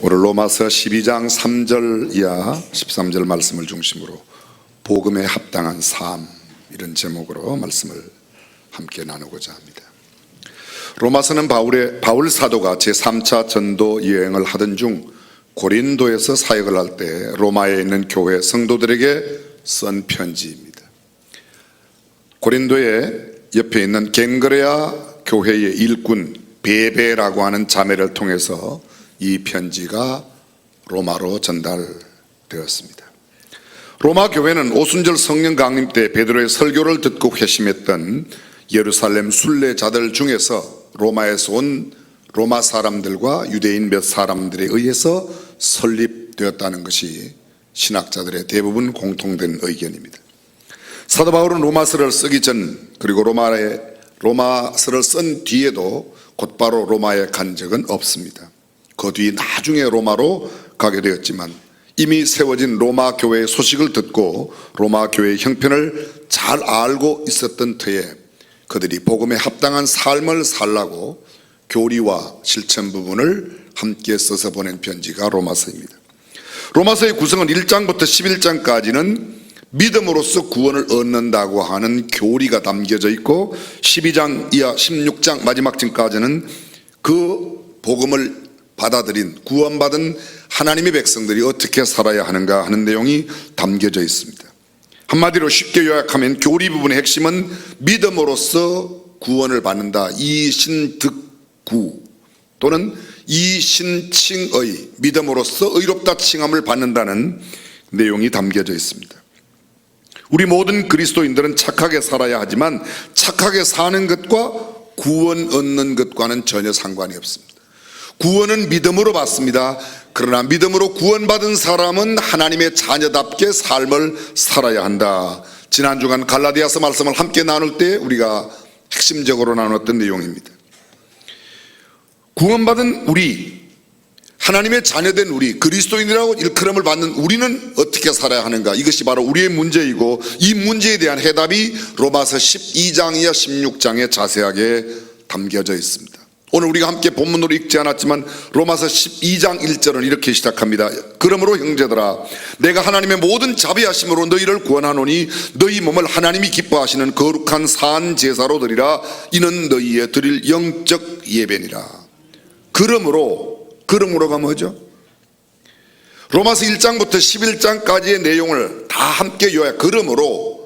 오늘 로마서 12장 3절 이하 13절 말씀을 중심으로 복음에 합당한 삶 이런 제목으로 말씀을 함께 나누고자 합니다. 로마서는 바울의 바울 사도가 제 3차 전도 여행을 하던 중 고린도에서 사역을 할 때 로마에 있는 교회 성도들에게 쓴 편지입니다. 고린도의 옆에 있는 갱그레아 교회의 일꾼 베베라고 하는 자매를 통해서 이 편지가 로마로 전달되었습니다. 로마 교회는 오순절 성령 강림 때 베드로의 설교를 듣고 회심했던 예루살렘 순례자들 중에서 로마에서 온 로마 사람들과 유대인 몇 사람들에 의해서 설립되었다는 것이 신학자들의 대부분 공통된 의견입니다. 사도 바울은 로마서를 쓰기 전 그리고 로마에 로마서를 쓴 뒤에도 곧바로 로마에 간 적은 없습니다. 그 뒤 나중에 로마로 가게 되었지만 이미 세워진 로마 교회의 소식을 듣고 로마 교회의 형편을 잘 알고 있었던 터에 그들이 복음에 합당한 삶을 살라고 교리와 실천 부분을 함께 써서 보낸 편지가 로마서입니다. 로마서의 구성은 1장부터 11장까지는 믿음으로써 구원을 얻는다고 하는 교리가 담겨져 있고 12장 이하 16장 마지막 층까지는 그 복음을 받아들인 구원받은 하나님의 백성들이 어떻게 살아야 하는가 하는 내용이 담겨져 있습니다. 한마디로 쉽게 요약하면 교리 부분의 핵심은 믿음으로써 구원을 받는다. 이신득구 또는 이신칭의 믿음으로써 의롭다 칭함을 받는다는 내용이 담겨져 있습니다. 우리 모든 그리스도인들은 착하게 살아야 하지만 착하게 사는 것과 구원 얻는 것과는 전혀 상관이 없습니다. 구원은 믿음으로 받습니다. 그러나 믿음으로 구원받은 사람은 하나님의 자녀답게 삶을 살아야 한다. 지난 주간 갈라디아서 말씀을 함께 나눌 때 우리가 핵심적으로 나눴던 내용입니다. 구원받은 우리, 하나님의 자녀된 우리, 그리스도인이라고 일컬음을 받는 우리는 어떻게 살아야 하는가? 이것이 바로 우리의 문제이고 이 문제에 대한 해답이 로마서 12장 이하 16장에 자세하게 담겨져 있습니다. 오늘 우리가 함께 본문으로 읽지 않았지만 로마서 12장 1절은 이렇게 시작합니다. 그러므로 형제들아 내가 하나님의 모든 자비하심으로 너희를 구원하노니 너희 몸을 하나님이 기뻐하시는 거룩한 산 제사로 드리라 이는 너희의 드릴 영적 예배니라. 그러므로 그러므로가 뭐죠? 로마서 1장부터 11장까지의 내용을 다 함께 요약. 그러므로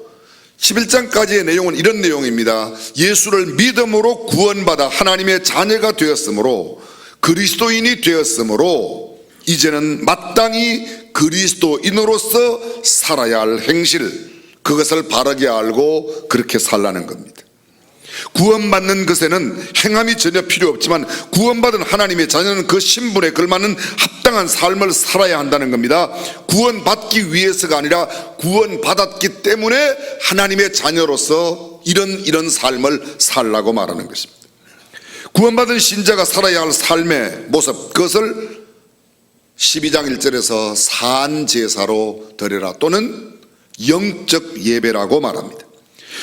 11장까지의 내용은 이런 내용입니다. 예수를 믿음으로 구원받아 하나님의 자녀가 되었으므로 그리스도인이 되었으므로 이제는 마땅히 그리스도인으로서 살아야 할 행실 그것을 바르게 알고 그렇게 살라는 겁니다. 구원받는 것에는 행함이 전혀 필요 없지만 구원받은 하나님의 자녀는 그 신분에 걸맞는 합당한 삶을 살아야 한다는 겁니다. 구원받기 위해서가 아니라 구원받았기 때문에 하나님의 자녀로서 이런 이런 삶을 살라고 말하는 것입니다. 구원받은 신자가 살아야 할 삶의 모습 그것을 12장 1절에서 산 제사로 드려라 또는 영적 예배라고 말합니다.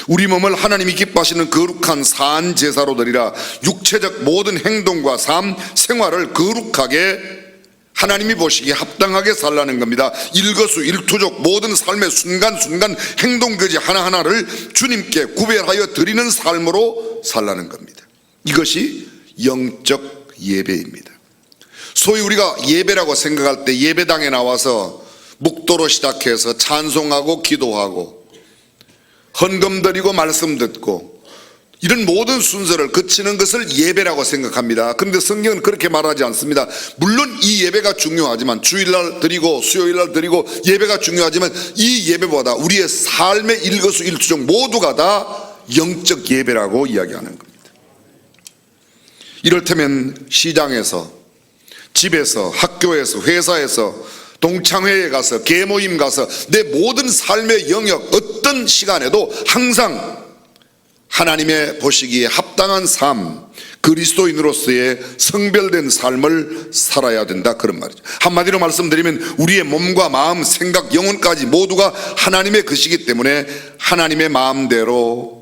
우리 몸을 하나님이 기뻐하시는 거룩한 산 제사로 드리라 육체적 모든 행동과 삶 생활을 거룩하게 하나님이 보시기에 합당하게 살라는 겁니다. 일거수 일투족 모든 삶의 순간순간 행동거지 하나하나를 주님께 구별하여 드리는 삶으로 살라는 겁니다. 이것이 영적 예배입니다. 소위 우리가 예배라고 생각할 때 예배당에 나와서 묵도로 시작해서 찬송하고 기도하고 헌금 드리고 말씀 듣고 이런 모든 순서를 거치는 것을 예배라고 생각합니다. 그런데 성경은 그렇게 말하지 않습니다. 물론 이 예배가 중요하지만 주일날 드리고 수요일날 드리고 예배가 중요하지만 이 예배보다 우리의 삶의 일거수일투족 모두가 다 영적 예배라고 이야기하는 겁니다. 이를테면 시장에서 집에서 학교에서 회사에서 동창회에 가서 계모임 가서 내 모든 삶의 영역 어떤 시간에도 항상 하나님의 보시기에 합당한 삶 그리스도인으로서의 성별된 삶을 살아야 된다. 그런 말이죠. 한마디로 말씀드리면 우리의 몸과 마음 생각 영혼까지 모두가 하나님의 것이기 때문에 하나님의 마음대로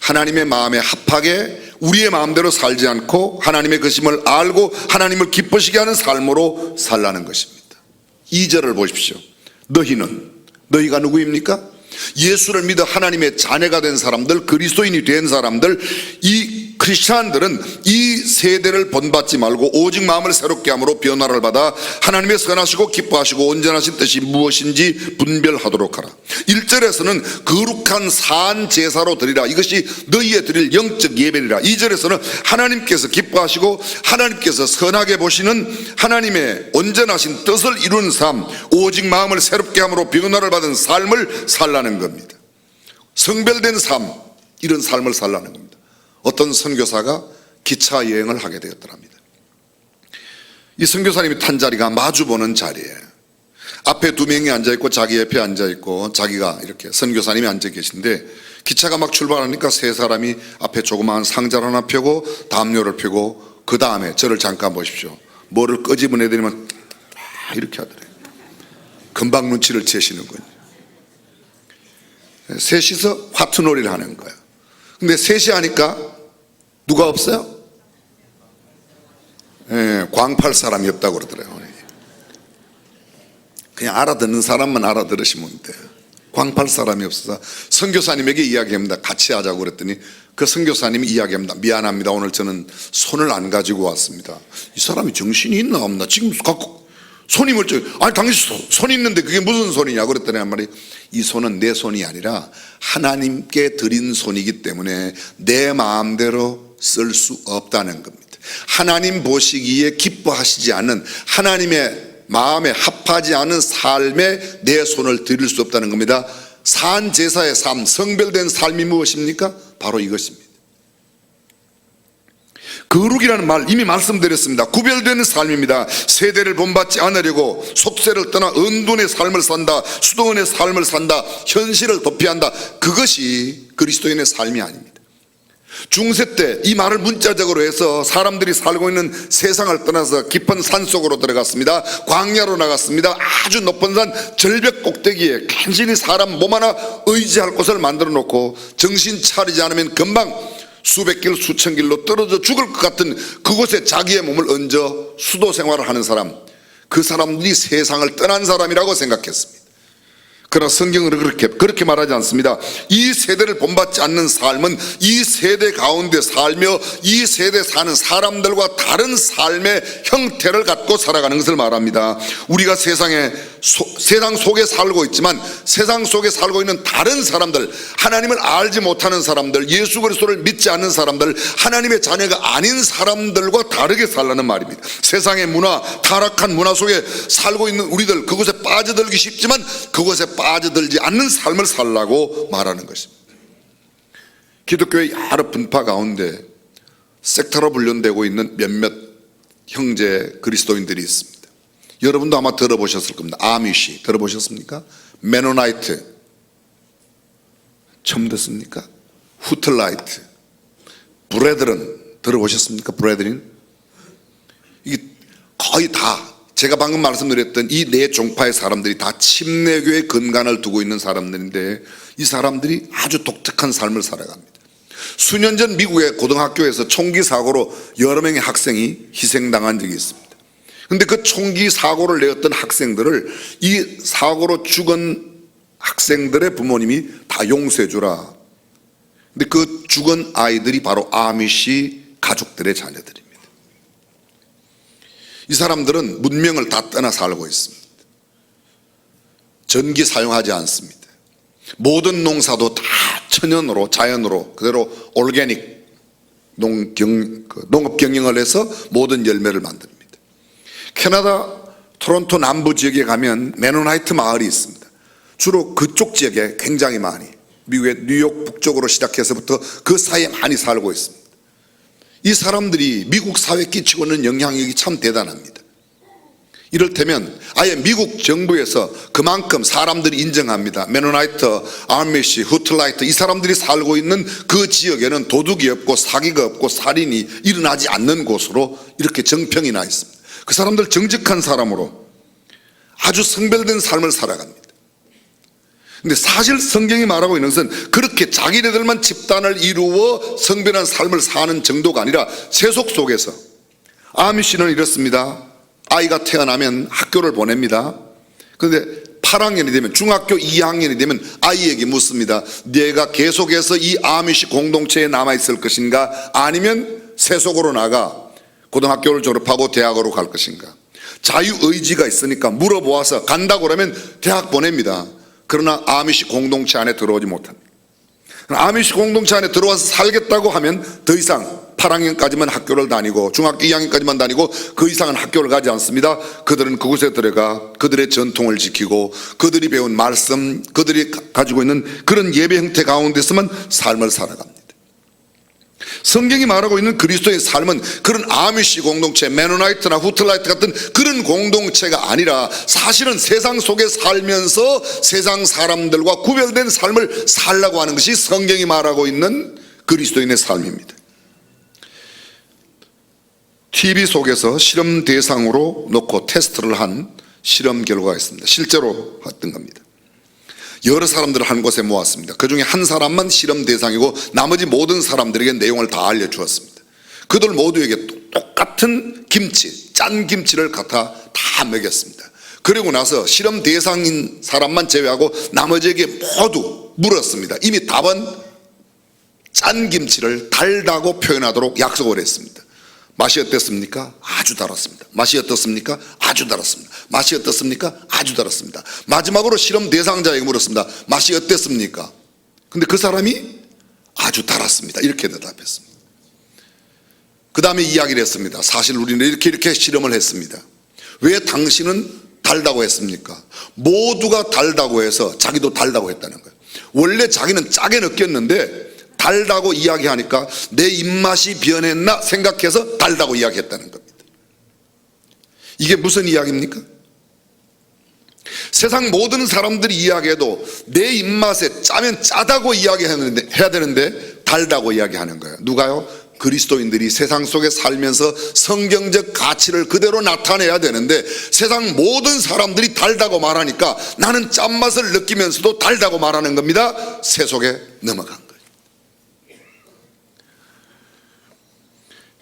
하나님의 마음에 합하게 우리의 마음대로 살지 않고 하나님의 것임을 알고 하나님을 기쁘시게 하는 삶으로 살라는 것입니다. 2절을 보십시오. 너희는 너희가 누구입니까? 예수를 믿어 하나님의 자녀가 된 사람들, 그리스도인이 된 사람들, 이 크리스찬들은 이 세대를 본받지 말고 오직 마음을 새롭게 함으로 변화를 받아 하나님의 선하시고 기뻐하시고 온전하신 뜻이 무엇인지 분별하도록 하라. 1절에서는 거룩한 산 제사로 드리라. 이것이 너희의 드릴 영적 예배리라. 2절에서는 하나님께서 기뻐하시고 하나님께서 선하게 보시는 하나님의 온전하신 뜻을 이루는 삶, 오직 마음을 새롭게 함으로 변화를 받은 삶을 살라는 겁니다. 성별된 삶, 이런 삶을 살라는 겁니다. 어떤 선교사가 기차 여행을 하게 되었더랍니다. 이 선교사님이 탄 자리가 마주보는 자리예요. 앞에 두 명이 앉아 있고 자기 옆에 앉아 있고 자기가 이렇게 선교사님이 앉아 계신데 기차가 막 출발하니까 세 사람이 앞에 조그마한 상자를 하나 펴고 담요를 펴고 그 다음에 저를 잠깐 보십시오. 뭐를 끄집어내더니만 다 이렇게 하더래요. 금방 눈치를 채시는군요. 셋이서 화투놀이를 하는 거예요. 근데 셋이 하니까 누가 없어요? 예, 광팔 사람이 없다고 그러더라고요. 그냥 알아듣는 사람만 알아들으시면 돼요. 광팔 사람이 없어서 선교사님에게 이야기합니다. 같이 하자고 그랬더니 그 선교사님이 이야기합니다. 미안합니다. 오늘 저는 손을 안 가지고 왔습니다. 이 사람이 정신이 있나 없나? 지금 갖고 손이 멀쩡. 아니 당신 손, 손 있는데 그게 무슨 손이냐 그랬더니 한 말이 이 손은 내 손이 아니라 하나님께 드린 손이기 때문에 내 마음대로 쓸 수 없다는 겁니다. 하나님 보시기에 기뻐하시지 않는 하나님의 마음에 합하지 않은 삶에 내 손을 드릴 수 없다는 겁니다. 산 제사의 삶, 성별된 삶이 무엇입니까? 바로 이것입니다. 거룩이라는 말 이미 말씀드렸습니다. 구별되는 삶입니다. 세대를 본받지 않으려고 속세를 떠나 은둔의 삶을 산다. 수도원의 삶을 산다. 현실을 도피한다. 그것이 그리스도인의 삶이 아닙니다. 중세 때 이 말을 문자적으로 해서 사람들이 살고 있는 세상을 떠나서 깊은 산 속으로 들어갔습니다. 광야로 나갔습니다. 아주 높은 산 절벽 꼭대기에 간신히 사람 몸 하나 의지할 곳을 만들어 놓고 정신 차리지 않으면 금방 수백 길, 수천 길로 떨어져 죽을 것 같은 그곳에 자기의 몸을 얹어 수도 생활을 하는 사람, 그 사람들이 세상을 떠난 사람이라고 생각했습니다. 그러나 성경은 그렇게, 그렇게 말하지 않습니다. 이 세대를 본받지 않는 삶은 이 세대 가운데 살며 이 세대 사는 사람들과 다른 삶의 형태를 갖고 살아가는 것을 말합니다. 우리가 세상에, 소, 세상 속에 살고 있지만 세상 속에 살고 있는 다른 사람들, 하나님을 알지 못하는 사람들, 예수 그리스도를 믿지 않는 사람들, 하나님의 자녀가 아닌 사람들과 다르게 살라는 말입니다. 세상의 문화, 타락한 문화 속에 살고 있는 우리들, 그곳에 빠져들기 쉽지만 그곳에 빠져들지 않는 삶을 살라고 말하는 것입니다. 기독교의 여러 분파 가운데 섹터로 분련되고 있는 몇몇 형제 그리스도인들이 있습니다. 여러분도 아마 들어보셨을 겁니다. 아미시 들어보셨습니까? 메노나이트 처음 듣습니까? 후틀라이트 브레드런 들어보셨습니까? 브레드린 이게 거의 다 제가 방금 말씀드렸던 이 네 종파의 사람들이 다 침례교의 근간을 두고 있는 사람들인데 이 사람들이 아주 독특한 삶을 살아갑니다. 수년 전 미국의 고등학교에서 총기 사고로 여러 명의 학생이 희생당한 적이 있습니다. 근데 그 총기 사고를 내었던 학생들을 이 사고로 죽은 학생들의 부모님이 다 용서해 주라. 근데 그 죽은 아이들이 바로 아미시 가족들의 자녀들입니다. 이 사람들은 문명을 다 떠나 살고 있습니다. 전기 사용하지 않습니다. 모든 농사도 다 천연으로 자연으로 그대로 올게닉 농경, 그 농업 경영을 해서 모든 열매를 만듭니다. 캐나다 토론토 남부 지역에 가면 메노나이트 마을이 있습니다. 주로 그쪽 지역에 굉장히 많이 미국의 뉴욕 북쪽으로 시작해서부터 그 사이에 많이 살고 있습니다. 이 사람들이 미국 사회에 끼치고 있는 영향력이 참 대단합니다. 이를테면 아예 미국 정부에서 그만큼 사람들이 인정합니다. 메노나이트, 아미시, 후틀라이트 이 사람들이 살고 있는 그 지역에는 도둑이 없고 사기가 없고 살인이 일어나지 않는 곳으로 이렇게 정평이 나 있습니다. 그 사람들 정직한 사람으로 아주 성별된 삶을 살아갑니다. 근데 사실 성경이 말하고 있는 것은 그렇게 자기네들만 집단을 이루어 성별한 삶을 사는 정도가 아니라 세속 속에서 아미 씨는 이렇습니다. 아이가 태어나면 학교를 보냅니다. 그런데 8학년이 되면 중학교 2학년이 되면 아이에게 묻습니다. 내가 계속해서 이 아미시 공동체에 남아 있을 것인가 아니면 세속으로 나가 고등학교를 졸업하고 대학으로 갈 것인가 자유 의지가 있으니까 물어보아서 간다고 그러면 대학 보냅니다. 그러나 아미시 공동체 안에 들어오지 못합니다. 아미시 공동체 안에 들어와서 살겠다고 하면 더 이상 8학년까지만 학교를 다니고 중학교 2학년까지만 다니고 그 이상은 학교를 가지 않습니다. 그들은 그곳에 들어가 그들의 전통을 지키고 그들이 배운 말씀, 그들이 가- 가지고 있는 그런 예배 형태 가운데서만 삶을 살아갑니다. 성경이 말하고 있는 그리스도의 삶은 그런 아미시 공동체, 메노나이트나 후틀라이트 같은 그런 공동체가 아니라 사실은 세상 속에 살면서 세상 사람들과 구별된 삶을 살라고 하는 것이 성경이 말하고 있는 그리스도인의 삶입니다. TV 속에서 실험 대상으로 놓고 테스트를 한 실험 결과가 있습니다. 실제로 했던 겁니다. 여러 사람들을 한 곳에 모았습니다. 그 중에 한 사람만 실험 대상이고 나머지 모든 사람들에게 내용을 다 알려주었습니다. 그들 모두에게 똑같은 김치, 짠 김치를 갖다 다 먹였습니다. 그리고 나서 실험 대상인 사람만 제외하고 나머지에게 모두 물었습니다. 이미 답은 짠 김치를 달다고 표현하도록 약속을 했습니다. 맛이 어땠습니까? 아주 달았습니다. 맛이 어떻습니까? 아주 달았습니다. 맛이 어떻습니까? 아주 달았습니다. 마지막으로 실험 대상자에게 물었습니다. 맛이 어땠습니까? 근데 그 사람이 아주 달았습니다. 이렇게 대답했습니다. 그 다음에 이야기를 했습니다. 사실 우리는 이렇게 이렇게 실험을 했습니다. 왜 당신은 달다고 했습니까? 모두가 달다고 해서 자기도 달다고 했다는 거예요. 원래 자기는 짜게 느꼈는데 달다고 이야기하니까 내 입맛이 변했나 생각해서 달다고 이야기했다는 겁니다. 이게 무슨 이야기입니까? 세상 모든 사람들이 이야기해도 내 입맛에 짜면 짜다고 이야기하는데 해야 되는데 달다고 이야기하는 거예요. 누가요? 그리스도인들이 세상 속에 살면서 성경적 가치를 그대로 나타내야 되는데 세상 모든 사람들이 달다고 말하니까 나는 짠맛을 느끼면서도 달다고 말하는 겁니다. 세 속에 넘어간 거예요.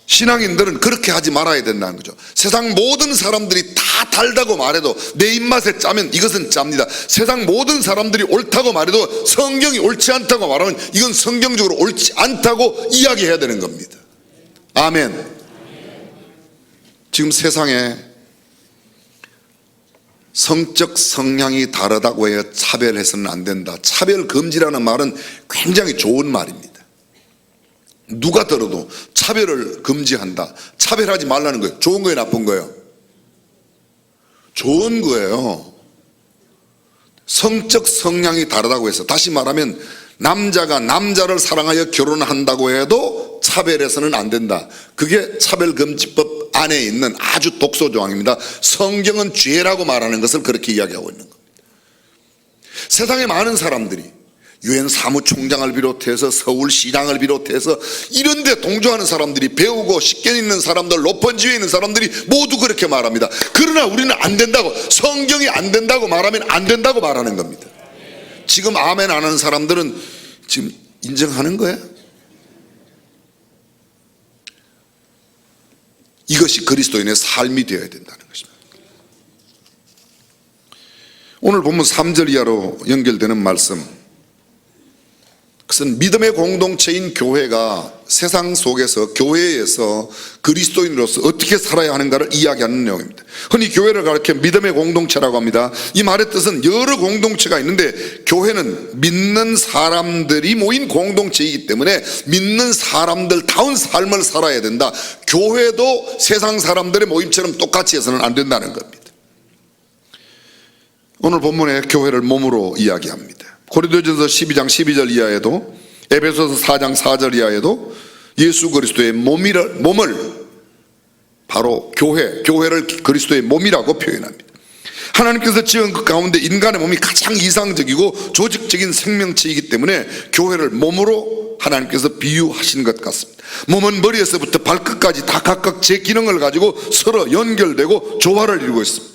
신앙인들은 그렇게 하지 말아야 된다는 거죠. 세상 모든 사람들이 다 달다고 말해도 내 입맛에 짜면 이것은 짭니다. 세상 모든 사람들이 옳다고 말해도 성경이 옳지 않다고 말하면 이건 성경적으로 옳지 않다고 이야기해야 되는 겁니다. 아멘. 지금 세상에 성적 성향이 다르다고 해서 차별해서는 안 된다. 차별 금지라는 말은 굉장히 좋은 말입니다. 누가 들어도 차별을 금지한다. 차별하지 말라는 거예요. 좋은 거예요, 나쁜 거예요? 좋은 거예요. 성적 성향이 다르다고 해서 다시 말하면 남자가 남자를 사랑하여 결혼한다고 해도 차별해서는 안 된다. 그게 차별금지법 안에 있는 아주 독소 조항입니다. 성경은 죄라고 말하는 것을 그렇게 이야기하고 있는 겁니다. 세상에 많은 사람들이 유엔 사무총장을 비롯해서 서울시장을 비롯해서 이런 데 동조하는 사람들이 배우고 식견 있는 사람들 높은 지위에 있는 사람들이 모두 그렇게 말합니다. 그러나 우리는 안 된다고 성경이 안 된다고 말하면 안 된다고 말하는 겁니다. 지금 아멘 안 하는 사람들은 지금 인정하는 거예요 이것이 그리스도인의 삶이 되어야 된다는 것입니다. 오늘 본문 3절 이하로 연결되는 말씀 그것은 믿음의 공동체인 교회가 세상 속에서 교회에서 그리스도인으로서 어떻게 살아야 하는가를 이야기하는 내용입니다. 흔히 교회를 가르쳐 믿음의 공동체라고 합니다. 이 말의 뜻은 여러 공동체가 있는데 교회는 믿는 사람들이 모인 공동체이기 때문에 믿는 사람들 다운 삶을 살아야 된다. 교회도 세상 사람들의 모임처럼 똑같이 해서는 안 된다는 겁니다. 오늘 본문에 교회를 몸으로 이야기합니다. 고린도전서 12장 12절 이하에도 에베소서 4장 4절 이하에도 예수 그리스도의 몸이를 몸을 바로 교회, 교회를 그리스도의 몸이라고 표현합니다. 하나님께서 지은 그 가운데 인간의 몸이 가장 이상적이고 조직적인 생명체이기 때문에 교회를 몸으로 하나님께서 비유하신 것 같습니다. 몸은 머리에서부터 발끝까지 다 각각 제 기능을 가지고 서로 연결되고 조화를 이루고 있습니다.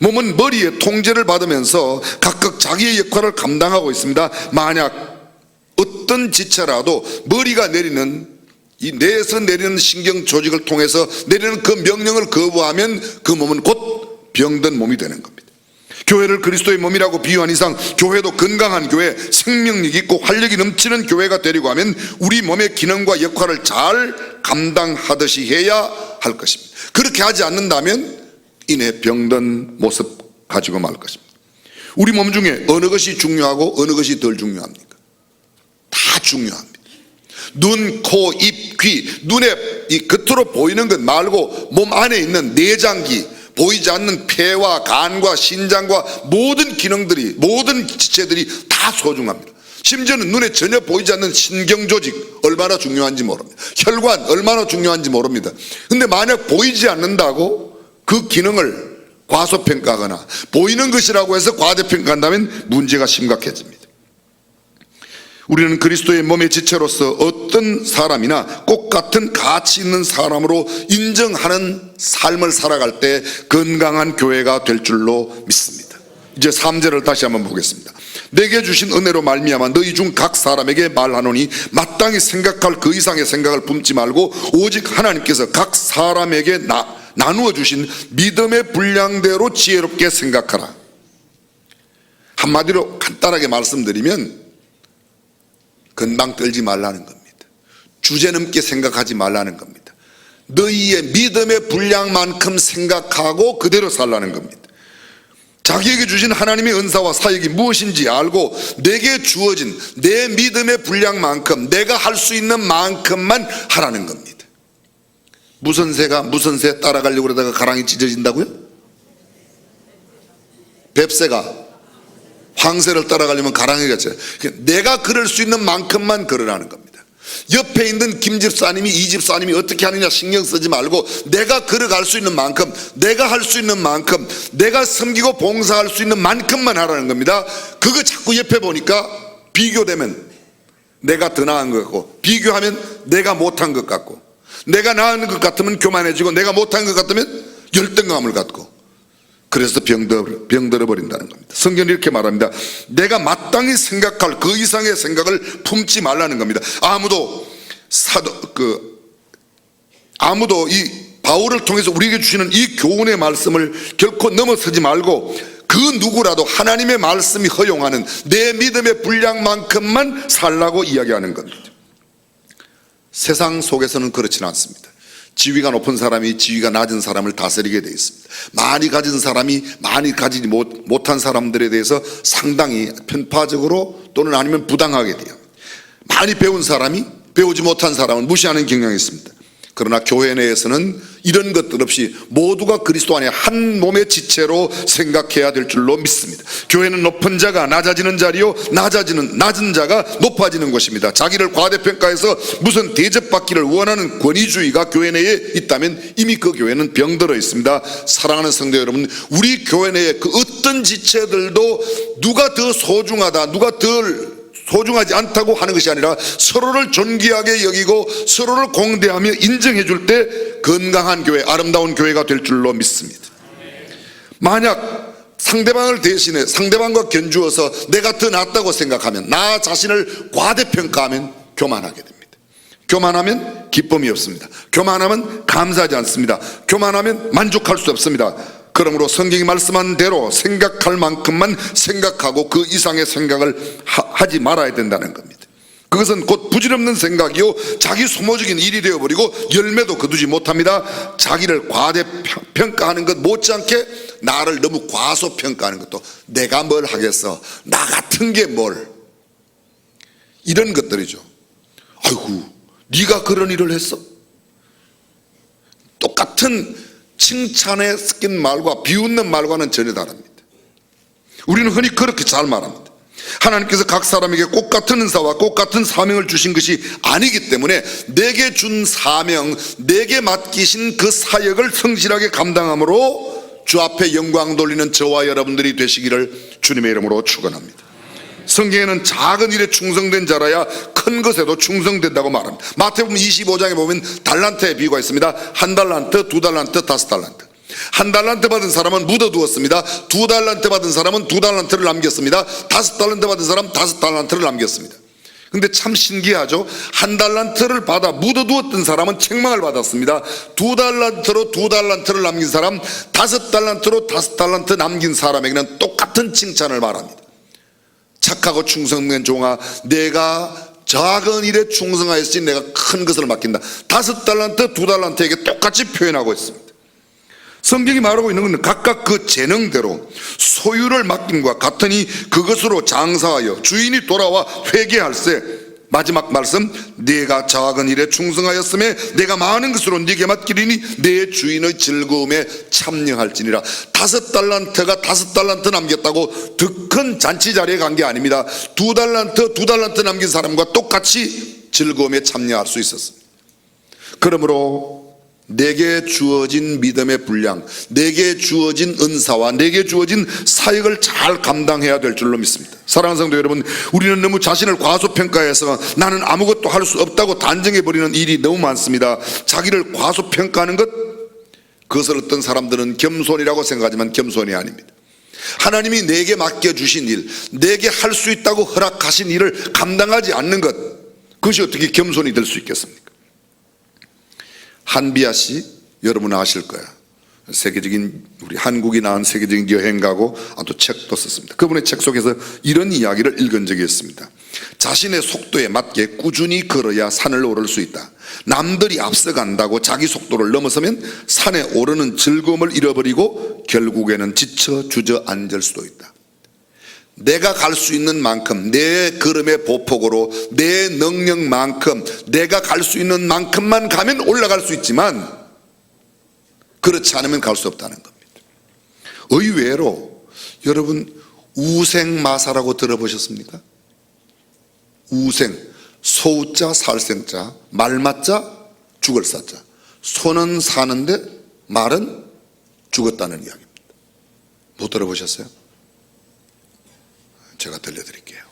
몸은 머리의 통제를 받으면서 각각 자기의 역할을 감당하고 있습니다. 만약 어떤 지체라도 머리가 내리는 이 뇌에서 내리는 신경 조직을 통해서 내리는 그 명령을 거부하면 그 몸은 곧 병든 몸이 되는 겁니다. 교회를 그리스도의 몸이라고 비유한 이상 교회도 건강한 교회, 생명력 있고 활력이 넘치는 교회가 되려고 하면 우리 몸의 기능과 역할을 잘 감당하듯이 해야 할 것입니다. 그렇게 하지 않는다면 이내 병든 모습 가지고 말 것입니다. 우리 몸 중에 어느 것이 중요하고 어느 것이 덜 중요합니까? 다 중요합니다. 눈, 코, 입, 귀, 눈에 이 겉으로 보이는 것 말고 몸 안에 있는 내장기, 보이지 않는 폐와 간과 신장과 모든 기능들이, 모든 지체들이 다 소중합니다. 심지어는 눈에 전혀 보이지 않는 신경 조직 얼마나 중요한지 모릅니다. 혈관 얼마나 중요한지 모릅니다. 근데 만약 보이지 않는다고 그 기능을 과소평가하거나 보이는 것이라고 해서 과대평가한다면 문제가 심각해집니다. 우리는 그리스도의 몸의 지체로서 어떤 사람이나 꼭 같은 가치 있는 사람으로 인정하는 삶을 살아갈 때 건강한 교회가 될 줄로 믿습니다. 이제 3절을 다시 한번 보겠습니다. 내게 주신 은혜로 말미암아 너희 중 각 사람에게 말하노니 마땅히 생각할 그 이상의 생각을 품지 말고 오직 하나님께서 각 사람에게 나, 나누어 주신 믿음의 분량대로 지혜롭게 생각하라. 한마디로 간단하게 말씀드리면 건방 떨지 말라는 겁니다. 주제 넘게 생각하지 말라는 겁니다. 너희의 믿음의 분량만큼 생각하고 그대로 살라는 겁니다. 자기에게 주신 하나님의 은사와 사역이 무엇인지 알고 내게 주어진 내 믿음의 분량만큼 내가 할 수 있는 만큼만 하라는 겁니다. 무슨 새가 무슨 새 따라가려고 그러다가 가랑이 찢어진다고요? 뱁새가 황새를 따라가려면 가랑이가 져요. 내가 걸을 수 있는 만큼만 걸으라는 겁니다. 옆에 있는 김 집사님이 이 집사님이 어떻게 하느냐 신경 쓰지 말고 내가 걸어갈 수 있는 만큼 내가 할 수 있는 만큼 내가 섬기고 봉사할 수 있는 만큼만 하라는 겁니다. 그거 자꾸 옆에 보니까 비교되면 내가 더 나은 것 같고 비교하면 내가 못한 것 같고 내가 나은 것 같으면 교만해지고 내가 못한 것 같으면 열등감을 갖고 그래서 병들어, 병들어 버린다는 겁니다. 성경이 이렇게 말합니다. 내가 마땅히 생각할 그 이상의 생각을 품지 말라는 겁니다. 아무도 사도 그 아무도 이 바울을 통해서 우리에게 주시는 이 교훈의 말씀을 결코 넘어서지 말고 그 누구라도 하나님의 말씀이 허용하는 내 믿음의 분량만큼만 살라고 이야기하는 겁니다. 세상 속에서는 그렇지는 않습니다. 지위가 높은 사람이 지위가 낮은 사람을 다스리게 되어 있습니다. 많이 가진 사람이 많이 가지지 못, 못한 사람들에 대해서 상당히 편파적으로 또는 아니면 부당하게 돼요. 많이 배운 사람이 배우지 못한 사람을 무시하는 경향이 있습니다. 그러나 교회 내에서는 이런 것들 없이 모두가 그리스도 안에 한 몸의 지체로 생각해야 될 줄로 믿습니다. 교회는 높은 자가 낮아지는 자리요, 낮아지는 낮은 자가 높아지는 것입니다. 자기를 과대평가해서 무슨 대접받기를 원하는 권위주의가 교회 내에 있다면 이미 그 교회는 병들어 있습니다. 사랑하는 성도 여러분, 우리 교회 내에 그 어떤 지체들도 누가 더 소중하다, 누가 덜 소중하지 않다고 하는 것이 아니라 서로를 존귀하게 여기고 서로를 공대하며 인정해 줄 때 건강한 교회, 아름다운 교회가 될 줄로 믿습니다. 만약 상대방을 대신해 상대방과 견주어서 내가 더 낫다고 생각하면 나 자신을 과대평가하면 교만하게 됩니다. 교만하면 기쁨이 없습니다. 교만하면 감사하지 않습니다. 교만하면 만족할 수 없습니다. 그러므로 성경이 말씀한 대로 생각할 만큼만 생각하고 그 이상의 생각을 하, 지 말아야 된다는 겁니다. 그것은 곧 부질없는 생각이요 자기 소모적인 일이 되어버리고 열매도 거두지 못합니다. 자기를 과대평가하는 것 못지않게 나를 너무 과소평가하는 것도 내가 뭘 하겠어 나 같은 게 뭘 이런 것들이죠. 아이고 네가 그런 일을 했어? 똑같은 칭찬에 섞인 말과 비웃는 말과는 전혀 다릅니다. 우리는 흔히 그렇게 잘 말합니다. 하나님께서 각 사람에게 꼭 같은 은사와 꼭 같은 사명을 주신 것이 아니기 때문에 내게 준 사명, 내게 맡기신 그 사역을 성실하게 감당함으로 주 앞에 영광 돌리는 저와 여러분들이 되시기를 주님의 이름으로 축원합니다. 성경에는 작은 일에 충성된 자라야 큰 것에도 충성된다고 말합니다. 마태복음 25장에 보면 달란트의 비유가 있습니다. 한 달란트, 두 달란트, 다섯 달란트. 한 달란트 받은 사람은 묻어두었습니다. 두 달란트 받은 사람은 두 달란트를 남겼습니다. 다섯 달란트 받은 사람 다섯 달란트를 남겼습니다. 근데 참 신기하죠. 한 달란트를 받아 묻어두었던 사람은 책망을 받았습니다. 두 달란트로 두 달란트를 남긴 사람, 다섯 달란트로 다섯 달란트 남긴 사람에게는 똑같은 칭찬을 말합니다. 착하고 충성된 종아, 내가 작은 일에 충성하였으니 내가 큰 것을 맡긴다. 다섯 달란트, 두 달란트에게 똑같이 표현하고 있습니다. 성경이 말하고 있는 것은 각각 그 재능대로 소유를 맡김과 같으니 그것으로 장사하여 주인이 돌아와 회개할세 마지막 말씀 네가 작은 일에 충성하였음에 내가 많은 것으로 네게 맡기리니 내 주인의 즐거움에 참여할지니라. 다섯 달란트가 다섯 달란트 남겼다고 더큰 잔치 자리에 간 게 아닙니다. 두 달란트 두 달란트 남긴 사람과 똑같이 즐거움에 참여할 수 있었습니다. 그러므로 내게 주어진 믿음의 분량, 내게 주어진 은사와 내게 주어진 사역을 잘 감당해야 될 줄로 믿습니다. 사랑하는 성도 여러분, 우리는 너무 자신을 과소평가해서 나는 아무것도 할 수 없다고 단정해 버리는 일이 너무 많습니다. 자기를 과소평가하는 것, 그것을 어떤 사람들은 겸손이라고 생각하지만 겸손이 아닙니다. 하나님이 내게 맡겨 주신 일, 내게 할 수 있다고 허락하신 일을 감당하지 않는 것, 그것이 어떻게 겸손이 될 수 있겠습니까? 한비아 씨 여러분 아실 거야. 세계적인 우리 한국이 낳은 세계적인 여행가고 아, 또 책도 썼습니다. 그분의 책 속에서 이런 이야기를 읽은 적이 있습니다. 자신의 속도에 맞게 꾸준히 걸어야 산을 오를 수 있다. 남들이 앞서간다고 자기 속도를 넘어서면 산에 오르는 즐거움을 잃어버리고 결국에는 지쳐 주저앉을 수도 있다. 내가 갈 수 있는 만큼 내 걸음의 보폭으로 내 능력만큼 내가 갈 수 있는 만큼만 가면 올라갈 수 있지만 그렇지 않으면 갈 수 없다는 겁니다. 의외로 여러분 우생마사라고 들어보셨습니까? 우생 소우자 살생자 말맞자 죽을 사자 소는 사는데 말은 죽었다는 이야기입니다. 못 들어보셨어요? 제가 들려드릴게요.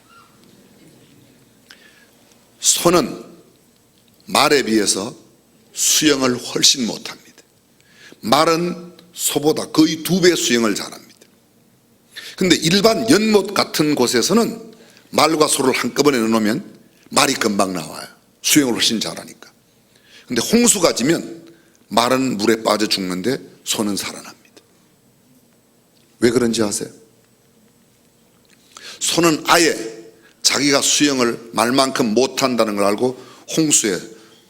소는 말에 비해서 수영을 훨씬 못합니다. 말은 소보다 거의 두 배 수영을 잘합니다. 근데 일반 연못 같은 곳에서는 말과 소를 한꺼번에 넣어놓으면 말이 금방 나와요. 수영을 훨씬 잘하니까. 근데 홍수가 지면 말은 물에 빠져 죽는데 소는 살아납니다. 왜 그런지 아세요? 소는 아예 자기가 수영을 말만큼 못한다는 걸 알고 홍수에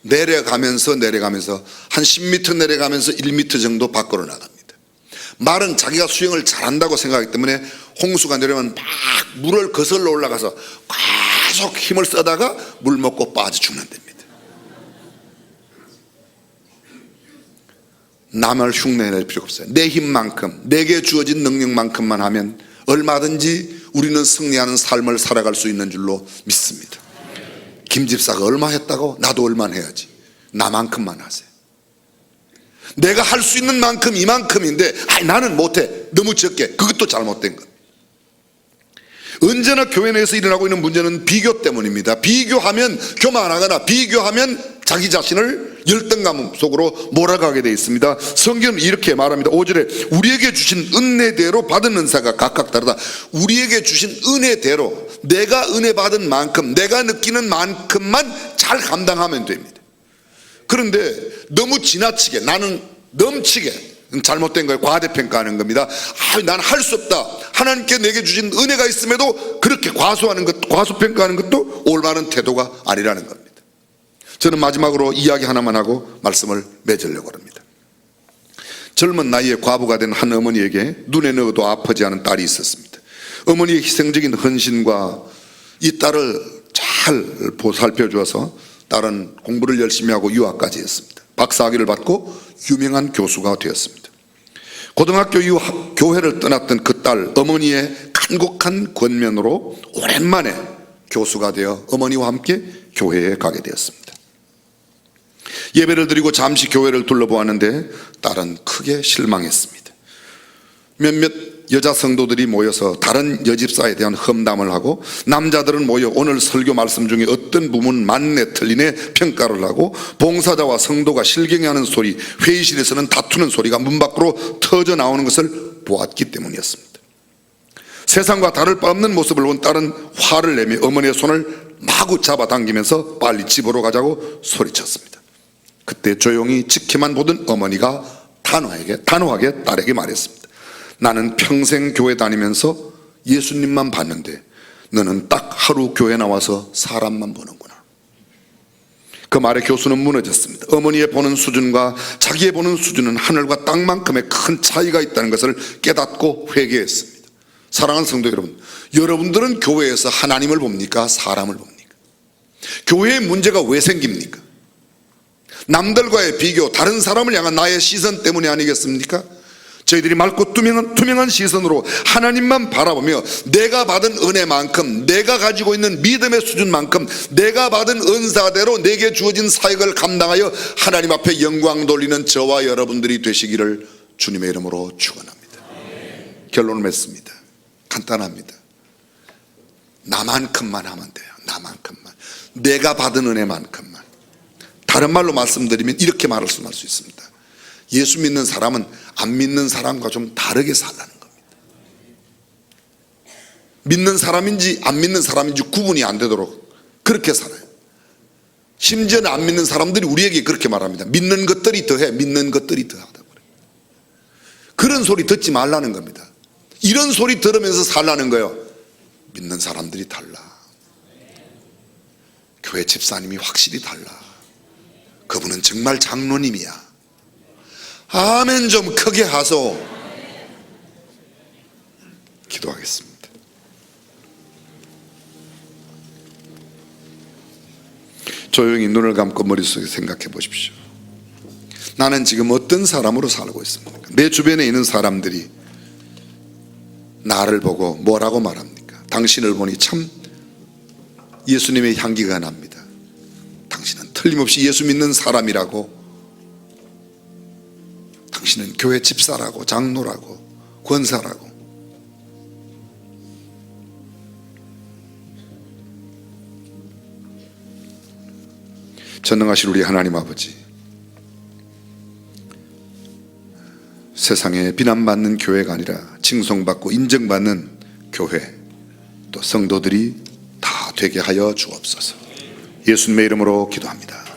내려가면서 내려가면서 한 10m 내려가면서 1m 정도 밖으로 나갑니다. 말은 자기가 수영을 잘한다고 생각하기 때문에 홍수가 내려면 막 물을 거슬러 올라가서 계속 힘을 써다가 물 먹고 빠져 죽는답니다. 남을 흉내낼 필요가 없어요. 내 힘만큼, 내게 주어진 능력만큼만 하면 얼마든지 우리는 승리하는 삶을 살아갈 수 있는 줄로 믿습니다. 김 집사가 얼마 했다고? 나도 얼마 해야지. 나만큼만 하세요. 내가 할 수 있는 만큼 이만큼인데, 아이, 나는 못해. 너무 적게. 그것도 잘못된 것. 언제나 교회 내에서 일어나고 있는 문제는 비교 때문입니다. 비교하면 교만하거나 비교하면 자기 자신을 열등감 속으로 몰아가게 되어 있습니다. 성경은 이렇게 말합니다. 5절에 우리에게 주신 은혜대로 받은 은사가 각각 다르다. 우리에게 주신 은혜대로 내가 은혜 받은 만큼 내가 느끼는 만큼만 잘 감당하면 됩니다. 그런데 너무 지나치게 나는 넘치게 잘못된 거예요. 과대평가하는 겁니다. 아, 난 할 수 없다. 하나님께 내게 주신 은혜가 있음에도 그렇게 과소하는 것, 과소평가하는 것도 올바른 태도가 아니라는 겁니다. 저는 마지막으로 이야기 하나만 하고 말씀을 맺으려고 합니다. 젊은 나이에 과부가 된 한 어머니에게 눈에 넣어도 아프지 않은 딸이 있었습니다. 어머니의 희생적인 헌신과 이 딸을 잘 보살펴 주어서 딸은 공부를 열심히 하고 유학까지 했습니다. 박사학위를 받고 유명한 교수가 되었습니다. 고등학교 이후 학- 교회를 떠났던 그 딸 어머니의 간곡한 권면으로 오랜만에 교수가 되어 어머니와 함께 교회에 가게 되었습니다. 예배를 드리고 잠시 교회를 둘러보았는데 딸은 크게 실망했습니다. 몇몇 여자 성도들이 모여서 다른 여집사에 대한 험담을 하고 남자들은 모여 오늘 설교 말씀 중에 어떤 부분 맞네 틀리네 평가를 하고 봉사자와 성도가 실경하는 소리 회의실에서는 다투는 소리가 문 밖으로 터져 나오는 것을 보았기 때문이었습니다. 세상과 다를 바 없는 모습을 본 딸은 화를 내며 어머니의 손을 마구 잡아당기면서 빨리 집으로 가자고 소리쳤습니다. 그때 조용히 지켜만 보던 어머니가 단호하게, 단호하게 딸에게 말했습니다. 나는 평생 교회 다니면서 예수님만 봤는데 너는 딱 하루 교회 나와서 사람만 보는구나. 그 말에 교수는 무너졌습니다. 어머니의 보는 수준과 자기의 보는 수준은 하늘과 땅만큼의 큰 차이가 있다는 것을 깨닫고 회개했습니다. 사랑하는 성도 여러분, 여러분들은 교회에서 하나님을 봅니까? 사람을 봅니까? 교회의 문제가 왜 생깁니까? 남들과의 비교, 다른 사람을 향한 나의 시선 때문이 아니겠습니까? 저희들이 맑고 투명한, 투명한 시선으로 하나님만 바라보며 내가 받은 은혜만큼 내가 가지고 있는 믿음의 수준만큼 내가 받은 은사대로 내게 주어진 사역을 감당하여 하나님 앞에 영광 돌리는 저와 여러분들이 되시기를 주님의 이름으로 축원합니다. 결론을 맺습니다. 간단합니다. 나만큼만 하면 돼요. 나만큼만. 내가 받은 은혜만큼만. 다른 말로 말씀드리면 이렇게 말할 수 있습니다. 예수 믿는 사람은 안 믿는 사람과 좀 다르게 살라는 겁니다. 믿는 사람인지 안 믿는 사람인지 구분이 안 되도록 그렇게 살아요. 심지어는 안 믿는 사람들이 우리에게 그렇게 말합니다. 믿는 것들이 더해, 믿는 것들이 그래요. 그런 소리 듣지 말라는 겁니다. 이런 소리 들으면서 살라는 거예요. 믿는 사람들이 달라. 교회 집사님이 확실히 달라. 그분은 정말 장로님이야. 아멘 좀 크게 하소. 기도하겠습니다. 조용히 눈을 감고 머릿속에 생각해 보십시오. 나는 지금 어떤 사람으로 살고 있습니까? 내 주변에 있는 사람들이 나를 보고 뭐라고 말합니까? 당신을 보니 참 예수님의 향기가 납니다. 틀림없이 예수 믿는 사람이라고. 당신은 교회 집사라고 장로라고 권사라고. 전능하신 우리 하나님 아버지 세상에 비난받는 교회가 아니라 칭송받고 인정받는 교회 또 성도들이 다 되게 하여 주옵소서 예수님의 이름으로 기도합니다